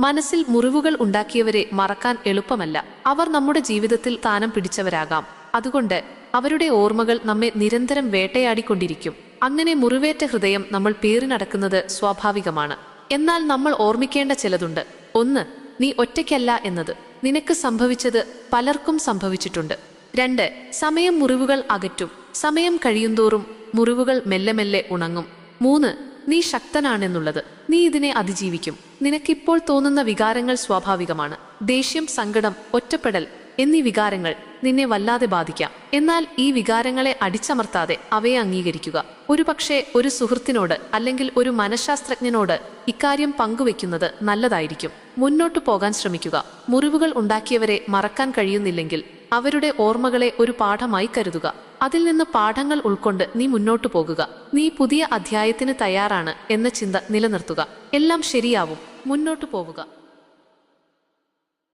മനസ്സിൽ മുറിവുകൾ ഉണ്ടാക്കിയവരെ മറക്കാൻ എളുപ്പമല്ല. അവർ നമ്മുടെ ജീവിതത്തിൽ സ്ഥാനം പിടിച്ചവരാകാം. അതുകൊണ്ട് അവരുടെ ഓർമ്മകൾ നമ്മെ നിരന്തരം വേട്ടയാടിക്കൊണ്ടിരിക്കും. അങ്ങനെ മുറിവേറ്റ ഹൃദയം നമ്മൾ പേറിനടക്കുന്നത് സ്വാഭാവികമാണ്. എന്നാൽ നമ്മൾ ഓർമ്മിക്കേണ്ട ചിലതുണ്ട്. ഒന്ന് നീ ഒറ്റയ്ക്കല്ല എന്നത്. നിനക്ക് സംഭവിച്ചത് പലർക്കും സംഭവിച്ചിട്ടുണ്ട്. രണ്ട് സമയം മുറിവുകൾ അകറ്റും. സമയം കഴിയുന്തോറും മുറിവുകൾ മെല്ലെ മെല്ലെ ഉണങ്ങും. മൂന്ന് നീ ശക്തനാണെന്നുള്ളത്. നീ ഇതിനെ അതിജീവിക്കും. നിനക്കിപ്പോൾ തോന്നുന്ന വികാരങ്ങൾ സ്വാഭാവികമാണ്. ദേഷ്യം സങ്കടം ഒറ്റപ്പെടൽ എന്നീ വികാരങ്ങൾ നിന്നെ വല്ലാതെ ബാധിക്കാം. എന്നാൽ ഈ വികാരങ്ങളെ അടിച്ചമർത്താതെ അവയെ അംഗീകരിക്കുക. ഒരുപക്ഷെ ഒരു സുഹൃത്തിനോട് അല്ലെങ്കിൽ ഒരു മനഃശാസ്ത്രജ്ഞനോട് ഇക്കാര്യം പങ്കുവെക്കുന്നത് നല്ലതായിരിക്കും. മുന്നോട്ടു പോകാൻ ശ്രമിക്കുക. മുറിവുകൾ ഉണ്ടാക്കിയവരെ മറക്കാൻ കഴിയുന്നില്ലെങ്കിൽ അവരുടെ ഓർമ്മകളെ ഒരു പാഠമായി കരുതുക. അതിൽ നിന്ന് പാഠങ്ങൾ ഉൾക്കൊണ്ട് നീ മുന്നോട്ടു പോകുക. നീ പുതിയ അധ്യായത്തിന് തയ്യാറാണ് എന്ന ചിന്ത നിലനിർത്തുക. എല്ലാം ശരിയാവും. മുന്നോട്ടു പോവുക.